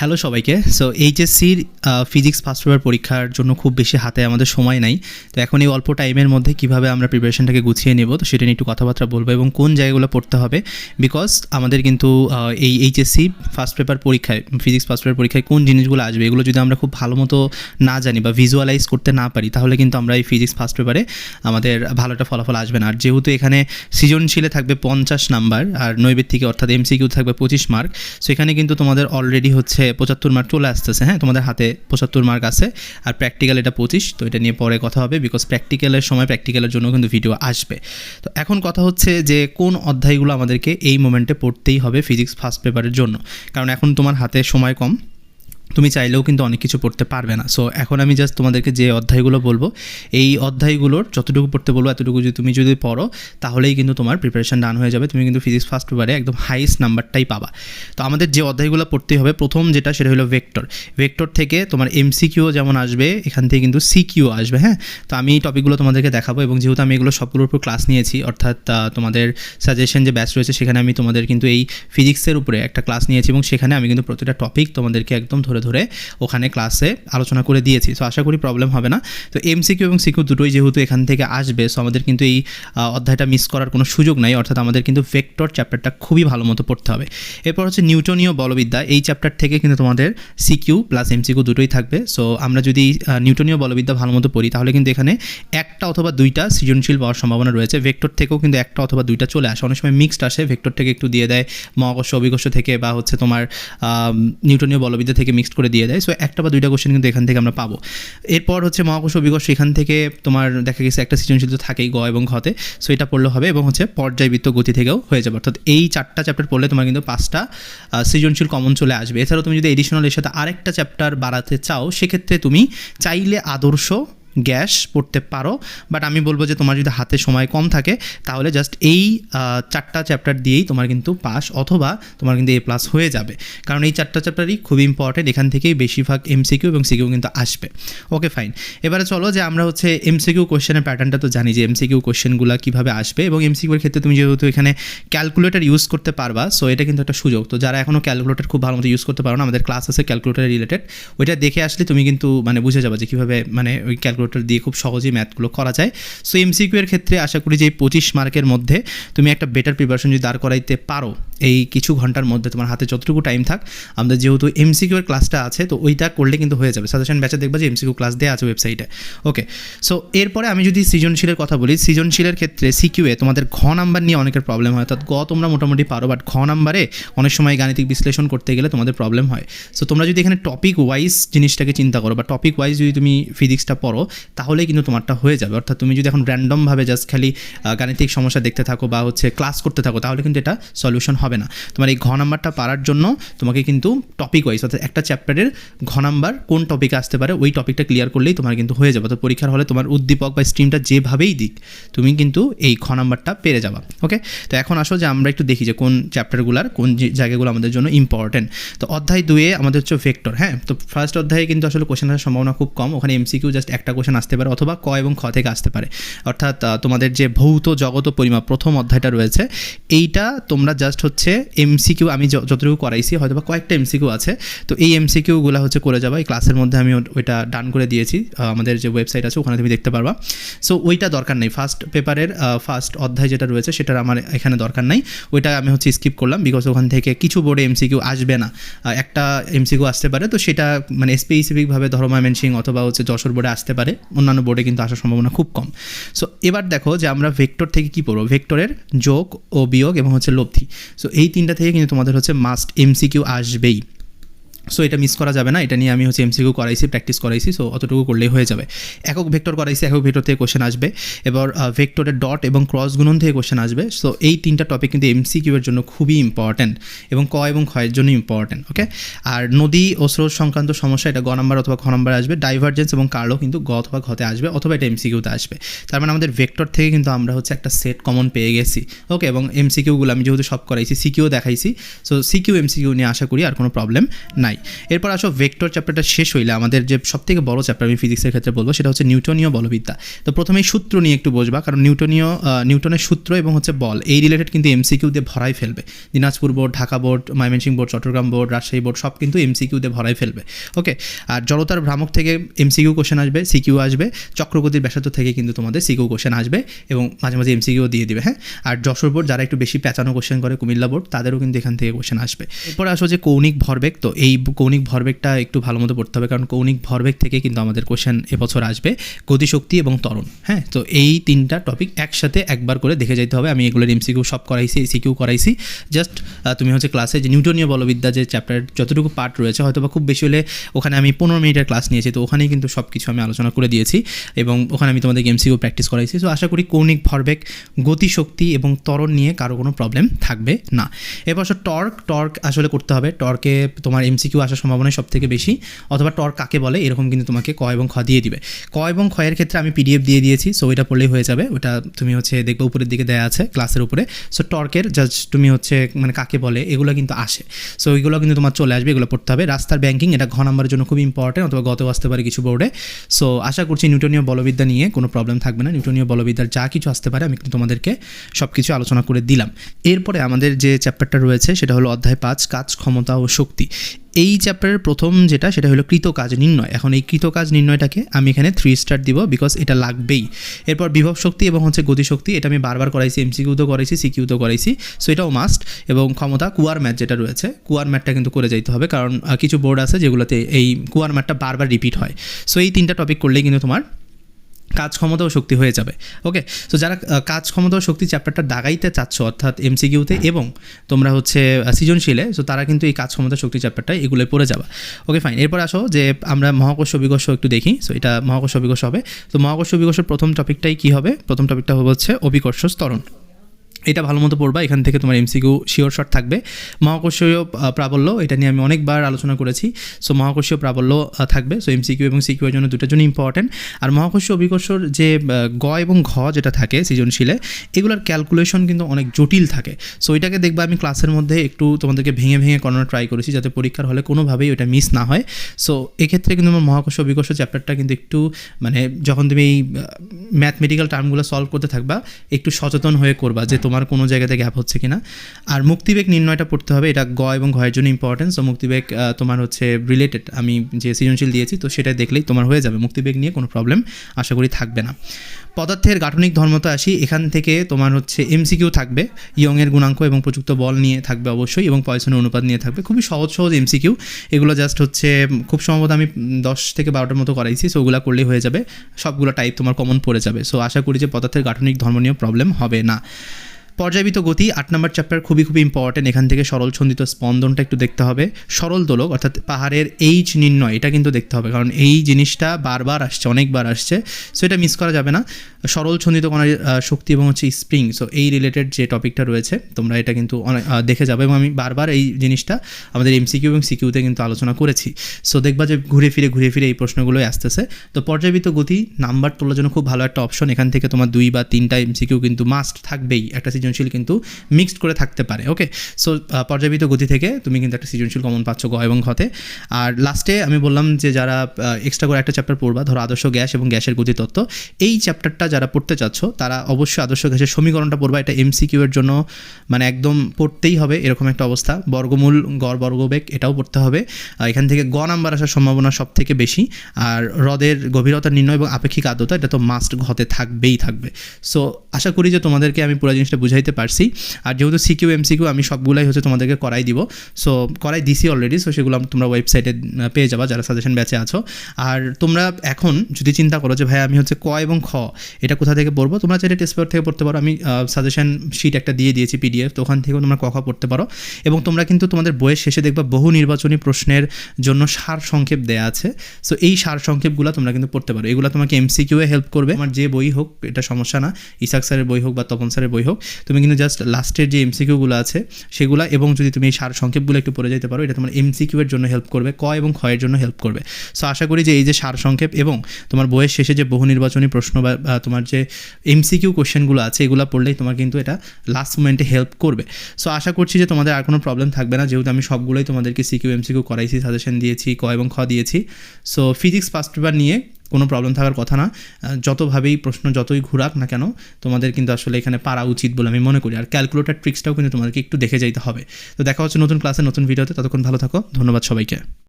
Hello সবাইকে। So এইচএসসির physics first paper পরীক্ষার জন্য খুব বেশি হাতে আমাদের সময় নাই। তো এখন এই অল্প টাইমের মধ্যে কীভাবে আমরা প্রিপারেশনটাকে গুছিয়ে নেব, তো সেটা নিয়ে একটু কথাবার্তা বলব এবং কোন জায়গাগুলো পড়তে হবে। বিকজ আমাদের কিন্তু এই এইচএসসি ফার্স্ট পেপার পরীক্ষায় ফিজিক্স ফার্স্ট পেপার পরীক্ষায় কোন জিনিসগুলো আসবে, এগুলো যদি আমরা খুব ভালো মতো না জানি বা ভিজুয়ালাইজ করতে না পারি, তাহলে কিন্তু আমরা এই ফিজিক্স ফার্স্ট পেপারে আমাদের ভালো একটা ফলাফল আসবে না। আর যেহেতু এখানে সৃজনশীলে থাকবে পঞ্চাশ নাম্বার আর নৈবেদ থেকে অর্থাৎ এমসিকিউ থাকবে পঁচিশ মার্ক সো এখানে কিন্তু তোমাদের অলরেডি হচ্ছে পঁচাত্তর মার্ক চলে আসতেছে হ্যাঁ? তোমাদের হাতে পঁচাত্তর মার্ক আছে। আর প্র্যাকটিক্যাল এটা পঁচিশ, তো এটা নিয়ে পরে কথা হবে বিকজ প্র্যাকটিক্যালের সময় প্র্যাকটিক্যালের জন্য কিন্তু ভিডিও আসবে। তো এখন কথা হচ্ছে যে কোন অধ্যায়গুলো আমাদেরকে এই মোমেন্টে পড়তেই হবে ফিজিক্স ফার্স্ট পেপারের জন্য। কারণ এখন তোমার হাতে সময় কম। তুমি চাইলেও কিন্তু অনেক কিছু পড়তে পারবে না। সো এখন আমি জাস্ট তোমাদেরকে যে অধ্যায়গুলো বলব, এই অধ্যায়গুলোর যতটুকু পড়তে বলব, এতটুকু যদি তুমি যদি পড়ো, তাহলেই কিন্তু তোমার প্রিপারেশন ডান হয়ে যাবে। তুমি কিন্তু ফিজিক্স ফার্স্ট পেপারে একদম হাইস্ট নাম্বারটাই পাবা। তো আমাদের যে অধ্যায়গুলো পড়তে হবে, প্রথম যেটা সেটা হলো ভেক্টর ভেক্টর থেকে তোমার এমসিকিউ যেমন আসবে, এখান থেকে কিন্তু সিকিউ আসবে হ্যাঁ? তো আমি এই টপিকগুলো তোমাদেরকে দেখাবো এবং যেহেতু আমি এগুলো সবগুলোর উপর ক্লাস নিয়েছি, অর্থাৎ তোমাদের সাজেশন যে ব্যাচ রয়েছে, সেখানে আমি তোমাদের কিন্তু এই ফিজিক্সের উপরে একটা ক্লাস নিয়েছি এবং সেখানে আমি কিন্তু প্রতিটা টপিক তোমাদেরকে একদম ধরে ধরে ধরে ওখানে ক্লাসে আলোচনা করে দিয়েছি। সো আশা করি প্রবলেম হবে না। তো এমসিকিউ এবং সিকিউ দুটোই যেহেতু এখান থেকে আসবে সো আমাদের কিন্তু এই অধ্যায়টা মিস করার কোনো সুযোগ নাই। অর্থাৎ আমাদের কিন্তু ভেক্টর চ্যাপ্টারটা খুবই ভালো মতো পড়তে হবে। এরপর হচ্ছে নিউটনীয় বলবিদ্যা। এই চ্যাপ্টার থেকে কিন্তু তোমাদের সিকিউ প্লাস এমসিকিউ দুটোই থাকবে। সো আমরা যদি নিউটনীয় বলবিদ্যা ভালো মতো পড়ি, তাহলে কিন্তু এখানে একটা অথবা দুইটা সৃজনশীল পাওয়ার সম্ভাবনা রয়েছে। ভেক্টর থেকেও কিন্তু একটা অথবা দুইটা চলে আসে। অনেক সময় মিক্সড আসে। ভেক্টর থেকে একটু দিয়ে দেয়। মহাকর্ষ, অভিকর্ষ থেকে বা হচ্ছে তোমার নিউটনীয় বলবিদ্যা থেকে মিক্সড করে দিয়ে দেয়। সো একটা বা দুইটা কোশ্চেন কিন্তু এখান থেকে আমরা পাবো। এরপর হচ্ছে মহাকর্ষ অভিকর্ষ, এখান থেকে তোমার দেখা গেছে একটা সৃজনশীল তো থাকেই গ এবং ঘতে সো এটা পড়লে হবে এবং হচ্ছে পর্যায়বৃত্ত গতি থেকেও হয়ে যাবে। অর্থাৎ এই চারটা চ্যাপ্টার পড়লে তোমার কিন্তু পাঁচটা সৃজনশীল কমন চলে আসবে। এছাড়াও তুমি যদি এডিশনাল এর সাথে আরেকটা চ্যাপ্টার বাড়াতে চাও, সেক্ষেত্রে তুমি চাইলে আদর্শ গ্যাস পড়তে পারো বাট আমি বলব যে তোমার যদি হাতে সময় কম থাকে, তাহলে জাস্ট এই চারটা চ্যাপ্টার দিয়েই তোমার কিন্তু পাস অথবা তোমার কিন্তু এ প্লাস হয়ে যাবে। কারণ এই চারটা চ্যাপ্টারই খুবই ইম্পর্টেন্ট এখান থেকেই বেশিরভাগ এমসিকিউ এবং সিকিউ কিন্তু আসবে। ওকে ফাইন এবারে চলো যে আমরা হচ্ছে এমসিকিউ কোশ্চেনের প্যাটার্নটা তো জানি যে এমসিকিউ কোশ্চেনগুলো কীভাবে আসবে এবং এমসিকিউর ক্ষেত্রে তুমি যেহেতু এখানে ক্যালকুলেটর ইউজ করতে পারবা সো এটা কিন্তু একটা সুযোগ। তো যারা এখনও ক্যালকুলেটর খুব ভালো মতো ইউজ করতে পারো না, আমাদের ক্লাস আছে ক্যালকুলেটর রিলেটেড ওইটা দেখে আসলে তুমি কিন্তু মানে বুঝে যাবে যে কীভাবে মানে ওই ক্যালকুলেটর দিয়ে খুব সহজেই ম্যাথগুলো করা যায়। সো এমসিকিউ এর ক্ষেত্রে আশা করি যে পঁচিশ মার্কের মধ্যে তুমি একটা বেটার প্রিপারেশন যদি দাঁড় করাইতে পারো, এই কিছু ঘণ্টার মধ্যে তোমার হাতে যতটুকু টাইম থাক আমাদের যেহেতু এমসিকিউ এর ক্লাসটা আছে, তো ওইটা করলে কিন্তু হয়ে যাবে। সাজেশন ব্যাচে দেখবা যে এমসিকিউ ক্লাস দেওয়া আছে ওয়েবসাইটে ওকে সো এরপরে আমি যদি সৃজনশীলের কথা বলি, সৃজনশীলের ক্ষেত্রে সিকিউয়ে তোমাদের ঘ নাম্বার নিয়ে অনেকের প্রবলেম হয়। অর্থাৎ গ তোমরা মোটামুটি পারো বাট ঘ নাম্বারে অনেক সময় গাণিতিক বিশ্লেষণ করতে গেলে তোমাদের প্রবলেম হয়। সো তোমরা যদি এখানে টপিক ওয়াইজ জিনিসটাকে চিন্তা করো, বা টপিক ওয়াইজ যদি তুমি ফিজিক্সটা পড়ো তাহলেই কিন্তু তোমারটা হয়ে যাবে। অর্থাৎ তুমি যদি এখন র্যান্ডমভাবে জাস্ট খালি গাণিতিক সমস্যা দেখতে থাকো বা হচ্ছে ক্লাস করতে থাকো, তাহলে কিন্তু এটা সলিউশন হবে না। তোমার এই ঘ নাম্বারটা পারার জন্য তোমাকে কিন্তু টপিক ওয়াইজ অর্থাৎ একটা চ্যাপ্টারের ঘ নাম্বার কোন টপিকে আসতে পারে, ওই টপিকটা ক্লিয়ার করলেই তোমার কিন্তু হয়ে যাবে। তো পরীক্ষার হলে তোমার উদ্দীপক বা স্ট্রিমটা যেভাবেই দিক, তুমি কিন্তু এই ঘ নাম্বারটা পেরে যাবা। ওকে তো এখন আসো যে আমরা একটু দেখি যে কোন চ্যাপ্টারগুলোর কোন জায়গাগুলো আমাদের জন্য ইম্পর্টেন্ট তো অধ্যায় দুয়ে আমাদের হচ্ছে ভেক্টর হ্যাঁ? তো ফার্স্ট অধ্যায়ে কিন্তু আসলে কোশ্চেন আসার সম্ভাবনা খুব কম। ওখানে এমসিকিউ জাস্ট একটা কোশ্চেন আসতে পারে অথবা ক এবং খ থেকে আসতে পারে। অর্থাৎ তোমাদের যে ভৌত জগত পরিমাপ প্রথম অধ্যায়টা রয়েছে, এইটা তোমরা জাস্ট হচ্ছে এমসিকিউ আমি যতটুকু করাইছি হয়তো বা কয়েকটা এমসিকিউ আছে, তো এই এমসিকিউগুলো হচ্ছে করে যাবা। এই ক্লাসের মধ্যে আমি ওইটা ডান করে দিয়েছি। আমাদের যে ওয়েবসাইট আছে, ওখানে তুমি দেখতে পারবা। সো ওইটা দরকার নেই। ফার্স্ট পেপারের ফার্স্ট অধ্যায় যেটা রয়েছে, সেটার আমার এখানে দরকার নাই। ওইটা আমি হচ্ছে স্কিপ করলাম বিকজ ওখান থেকে কিছু বোর্ডে এমসিকিউ আসবে না। একটা এমসিকিউ আসতে পারে, তো সেটা মানে স্পেসিফিকভাবে ধরো ময়মনসিং অথবা হচ্ছে যশোর বোর্ডে আসতে পারে। অন্যান্য বোর্ডে কিন্তু আসার সম্ভাবনা খুব কম। সো এবার দেখো যে আমরা ভেক্টর থেকে কি পড়ব? ভেক্টরের যোগ ও বিয়োগ এবং হচ্ছে লব্ধি। সো এই তিনটা থেকে কিন্তু তোমাদের হচ্ছে মাস্ট এমসিকিউ আসবেই। সো এটা মিস করা যাবে না। এটা নিয়ে আমি হচ্ছে এমসিকিউ করাইছি প্র্যাকটিস করাইছি সো অতটুকু করলেই হয়ে যাবে। একক ভেক্টর করাইছি, একক ভেক্টর থেকে কোশ্চেন আসবে। এবার ভেক্টরের ডট এবং ক্রস গুণন থেকে কোশ্চেন আসবে। সো এই তিনটা টপিক কিন্তু এমসিকিউ এর জন্য খুবই ইম্পর্ট্যান্ট এবং ক এবং ক্ষয়ের জন্য ইম্পর্ট্যান্ট ওকে আর নদী ও স্রোত সংক্রান্ত সমস্যা, এটা গ নাম্বার অথবা খ নাম্বার আসবে। ডাইভারজেন্স এবং কার্লও কিন্তু গ অথবা ঘতে আসবে অথবা এটা এমসিকিউতে আসবে। তার মানে আমাদের ভেক্টর থেকে কিন্তু আমরা হচ্ছে একটা সেট কমন পেয়ে গেছি ওকে এবং এমসিকিউগুলো আমি যেহেতু সব করাইছি সিকিউ দেখাইছি। সো সিকিউ এমসিকিউ নিয়ে আশা করি আর কোনো প্রবলেম নাই। এরপর আসো ভেক্টর চ্যাপ্টারটা শেষ হইলে আমাদের যে সবথেকে বড় চ্যাপ্টার আমি ফিজিক্সের ক্ষেত্রে বলব, সেটা হচ্ছে নিউটনীয় বলবিদ্যা। তো প্রথমেই সূত্র নিয়ে একটু বসবা, কারণ নিউটনীয় নিউটনের সূত্র এবং হচ্ছে বল, এই রিলেটেড কিন্তু এমসিকিউ দিয়ে ভরাই ফেলবে। Dinajpur board, Dhaka board, Mymensingh board, Chittagong board, Rajshahi board, সব কিন্তু এমসিকিউ দিয়ে ভরাই ফেলবে। ওকে আর জড়তার ভ্রামক থেকে এমসিকিউ কোশ্চেন আসবে সিকিউ আসবে, চক্রগতির ব্যাসার্ধ থেকে কিন্তু তোমাদের সিকিউ কোশ্চেন আসবে এবং মাঝে মাঝে এমসিকিউ দিয়ে দিবে হ্যাঁ? আর যশোর বোর্ড যারা একটু বেশি প্যাঁচানো কোশ্চেন করে, কুমিল্লা বোর্ড, তাদেরও কিন্তু এখান থেকে কোশ্চেন আসবে। এরপর আসো যে কৌণিক ভরবেগ, তো এই কৌণিক ভরবেগটা একটু ভালো মতো পড়তে হবে, কারণ কৌণিক ভরবেগ থেকে কিন্তু আমাদের কোশ্চেন এবছর আসবে গতিশক্তি এবং তরণ হ্যাঁ? তো এই তিনটা টপিক একসাথে একবার করে দেখে যেতে হবে। আমি এগুলোর এমসিকিউ সব করাইছি সিকিউ করাইছি। জাস্ট তুমি হচ্ছে ক্লাসে যে নিউটনীয় বলবিদ্যা যে চ্যাপ্টার যতটুকু পার্ট রয়েছে হয়তো বা খুব বেশি হলে ওখানে আমি পনেরো মিনিটের ক্লাস নিয়েছি, তো ওখানেই কিন্তু সব কিছু আমি আলোচনা করে দিয়েছি এবং ওখানে আমি তোমাদের এমসিকিউ প্র্যাকটিস করাইছি। তো আশা করি কৌণিক ভরবেগ, গতিশক্তি এবং ত্বরণ নিয়ে কারও কোনো প্রবলেম থাকবে না। আসো টর্ক টর্ক আসলে করতে হবে। টর্কে তোমার এমসিকিউ আসার সম্ভাবনা সব থেকে বেশি, অথবা টর্ক কাকে বলে, এরকম কিন্তু তোমাকে ক এবং খ দিয়ে দিবে। ক এবং খয়ের ক্ষেত্রে আমি পিডিএফ দিয়ে দিয়েছি সো ওইটা পড়লেই হয়ে যাবে। ওটা তুমি হচ্ছে দেখবে উপরের দিকে দেওয়া আছে ক্লাসের উপরে। সো টর্কের জাস্ট তুমি হচ্ছে মানে কাকে বলে, এগুলো কিন্তু আসে। সো এগুলো কিন্তু তোমার চলে আসবে, এগুলো পড়তে হবে। রাস্তার ব্যাংকিং এটা ঘ নাম্বারের জন্য খুব ইম্পর্টেন্ট অথবা গত আসতে পারে কিছু বোর্ডে সো আশা করছি নিউটনীয় বলবিদ্যা নিয়ে কোনো প্রবলেম থাকবে না। নিউটনীয় বলবিদ্যার যা কিছু আসতে পারে, আমি কিন্তু তোমাদেরকে সব কিছু আলোচনা করে দিলাম। এরপরে আমাদের যে চ্যাপ্টারটা রয়েছে, সেটা হলো অধ্যায় পাঁচ, কাজ, ক্ষমতা ও শক্তি। এই চ্যাপ্টারের প্রথম যেটা, সেটা হলো কৃতকাজ, নির্ণয়। এখন এই কৃতকাজ, নির্ণয়টাকে আমি এখানে থ্রি স্টার দিব বিকজ এটা লাগবেই। এরপর বিভব শক্তি এবং হচ্ছে গতিশক্তি এটা আমি বারবার করাইছি এমসিকিউতেও করাইছি সিকিউতেও করাইছি সো এটাও মাস্ট এবং ক্ষমতা কুয়ার ম্যাট যেটা রয়েছে কুয়ার ম্যাটটা কিন্তু করে যাইতে হবে, কারণ কিছু বোর্ড আছে যেগুলোতে এই কুয়ার ম্যাটটা বারবার রিপিট হয়। সো এই তিনটা টপিক করলেই কিন্তু তোমার কাজ ক্ষমতা ও শক্তি হয়ে যাবে। ওকে তো যারা কাজ ক্ষমতা ও শক্তি চ্যাপ্টারটা দাগাইতে চাচ্ছ, অর্থাৎ এমসিকিউতে এবং তোমরা হচ্ছে সৃজনশীলে সো তারা কিন্তু এই কাজ ক্ষমতা শক্তি চ্যাপ্টারটা এগুলোই পড়ে যাবে। ওকে ফাইন এরপর আসো যে, আমরা মহাকর্ষ বিকর্ষ একটু দেখি। সো এটা মহাকর্ষ বিকর্ষ হবে। তো মহাকর্ষ বিকর্ষের প্রথম টপিকটাই কী হবে? প্রথম টপিকটা হচ্ছে অভিকর্ষ স্তরণ এটা ভালো মতো পড়বা, এখান থেকে তোমার এমসিকিউ শিওর শর্ট থাকবে। মহাকর্ষীয় প্রাবল্য, এটা নিয়ে আমি অনেকবার আলোচনা করেছি। সো মহাকর্ষীয় প্রাবল্য থাকবে। সো এমসিকিউ এবং সিকিউ এর জন্য দুটোর জন্য ইম্পর্টেন্ট আর মহাকর্ষীয় অভিকর্ষর যে গ এবং ঘ যেটা থাকে সৃজনশীলে, এগুলোর ক্যালকুলেশন কিন্তু অনেক জটিল থাকে। সো এটাকে দেখবা আমি ক্লাসের মধ্যে একটু তোমাদেরকে ভেঙে ভেঙে করানোর ট্রাই করেছি, যাতে পরীক্ষার হলে কোনোভাবেই ওটা মিস না হয়। সো এক্ষেত্রে কিন্তু আমার মহাকর্ষ অভিকর্ষ চ্যাপ্টারটা কিন্তু একটু মানে যখন তুমি এই ম্যাথমেটিক্যাল টার্মগুলো সলভ করতে থাকবা, একটু সচেতন হয়ে করবা যে তোমার কোনো জায়গাতে গ্যাপ হচ্ছে কিনা। আর মুক্তিবেগ নির্ণয়টা পড়তে হবে, এটা গ এবং ঘয়ের জন্য ইম্পর্টেন্ট সো মুক্তিবেগ তোমার হচ্ছে রিলেটেড আমি যে সৃজনশীল দিয়েছি, তো সেটা দেখলেই তোমার হয়ে যাবে, মুক্তিবেগ নিয়ে কোনো প্রবলেম আশা করি থাকবে না। পদার্থের গাঠনিক ধর্মতে আসি, এখান থেকে তোমার হচ্ছে এমসিকিউ থাকবে ইয়ংয়ের গুণাঙ্ক এবং প্রযুক্ত বল নিয়ে থাকবে অবশ্যই, এবং পয়সনের অনুপাত নিয়ে থাকবে। খুবই সহজ সহজ এমসিকিউ এগুলো জাস্ট হচ্ছে, খুব সম্ভবত আমি দশ থেকে বারোটার মতো করাইছি সো ওগুলো করলেই হয়ে যাবে, সবগুলো টাইপ তোমার কমন পড়ে যাবে। সো আশা করি যে পদার্থের গাঠনিক ধর্ম নিয়েও প্রবলেম হবে না। পর্যায়িত গতি আট নম্বর চ্যাপ্টার খুবই খুবই ইম্পর্টেন্ট এখান থেকে সরল ছন্দিত স্পন্দনটা একটু দেখতে হবে। সরল দোলক, অর্থাৎ পাহাড়ের এইচ নির্ণয় এটা কিন্তু দেখতে হবে। কারণ এই জিনিসটা বারবার আসছে, অনেকবার আসছে। সো এটা মিস করা যাবে না। সরল ছন্দিত কণার শক্তি এবং হচ্ছে স্প্রিং সো এই রিলেটেড যে টপিকটা রয়েছে, তোমরা এটা কিন্তু অনেক দেখে যাবে এবং আমি বারবার এই জিনিসটা আমাদের এমসিকিউ এবং সিকিউতে কিন্তু আলোচনা করেছি। সো দেখবা যে ঘুরে ফিরে ঘুরে ফিরে এই প্রশ্নগুলোই আসতেছে। তো পর্যায়বৃত্ত গতি, নাম্বার তোলার জন্য খুব ভালো একটা অপশন এখান থেকে তোমার দুই বা তিনটা এমসিকিউ কিন্তু মাস্ট থাকবেই। একটা সৃজনশীল কিন্তু মিক্সড করে থাকতে পারে ওকে সো পর্যায়বৃত্ত গতি থেকে তুমি কিন্তু একটা সৃজনশীল কমন পাচ্ছ গ এবং ঘতে আর লাস্টে আমি বললাম যে যারা এক্সট্রা করে একটা চ্যাপ্টার পড়বা, ধরো আদর্শ গ্যাস এবং গ্যাসের গতিতত্ত্ব এই চ্যাপ্টারটা যারা পড়তে চাচ্ছ, তারা অবশ্যই আদর্শ গ্যাসের সমীকরণটা পড়বা। এটা এমসিকিউ এর জন্য মানে একদম পড়তেই হবে, এরকম একটা অবস্থা। বর্গমূল, গড়, বর্গবেগ, এটাও পড়তে হবে। এখান থেকে গ নাম্বার আসার সম্ভাবনা সব থেকে বেশি। আর হ্রদের গভীরতা, নির্ণয় এবং আপেক্ষিক আর্দ্রতা, এটা তো মাস্ট ঘতে থাকবেই থাকবে। সো আশা করি যে তোমাদেরকে আমি পুরো জিনিসটা বুঝাইতে পারছি। আর যেহেতু সিকিউ এমসিকিউ আমি সবগুলাই হচ্ছে তোমাদেরকে করাই দিব। সো করাই দিছি অলরেডি সো সেগুলো তোমরা ওয়েবসাইটে পেয়ে যাবা, যারা সাজেশন ব্যাচে আছো। আর তোমরা এখন যদি চিন্তা করো যে, ভাই, আমি হচ্ছে ক এবং খ এটা কোথা থেকে পড়ব? তোমরা চাইলে টেস্ট পেপার থেকে পড়তে পারো। আমি সাজেশন শিট একটা দিয়ে দিয়েছি পিডিএফ তো ওখান থেকেও তোমরা ক খ পড়তে পারো। এবং তোমরা কিন্তু তোমাদের বইয়ের শেষে দেখবা বহু নির্বাচনী প্রশ্নের জন্য সার সংক্ষেপ দেয়া আছে। সো এই সার সংক্ষেপগুলো তোমরা কিন্তু পড়তে পারো। এগুলো তোমাকে এমসিকিউ এ হেল্প করবে। আমার যে বই হোক, এটা সমস্যা না। ইসাক স্যারের বই হোক বা তপন স্যারের বই হোক, তুমি কিন্তু জাস্ট লাস্টের যে এমসিকিউগুলো আছে, সেগুলো এবং যদি তুমি এই সার সংক্ষেপগুলো একটু পড়ে যেতে পারো, এটা তোমার এমসিকিউ এর জন্য হেল্প করবে। ক এবং ক্ষয়ের জন্য হেল্প করবে। সো আশা করি যে এই যে সার সংক্ষেপ এবং তোমার বইয়ের শেষে যে বহু নির্বাচনী প্রশ্ন বা তোমার যে এমসিকিউ কোশ্চেনগুলো আছে, এগুলো পড়লেই তোমার কিন্তু এটা লাস্ট মোমেন্টে হেল্প করবে। সো আশা করছি যে তোমাদের আর কোনো প্রবলেম থাকবে না। যেহেতু আমি সবগুলোই তোমাদেরকে সিকিউ এমসিকিউ করাইছি সাজেশন দিয়েছি, ক এবং খ দিয়েছি। সো ফিজিক্স ফার্স্ট পেপার নিয়ে কোনো প্রবলেম থাকার কথা না। যতভাবেই প্রশ্ন যতই ঘুরাক না কেন, তোমাদের কিন্তু আসলে এখানে পারা উচিত বলে আমি মনে করি। আর ক্যালকুলেটার ট্রিক্সটাও কিন্তু তোমাদেরকে একটু দেখে যাইতে হবে। তো দেখা হচ্ছে নতুন ক্লাসে নতুন ভিডিওতে ততক্ষণ ভালো থাকো। ধন্যবাদ সবাইকে।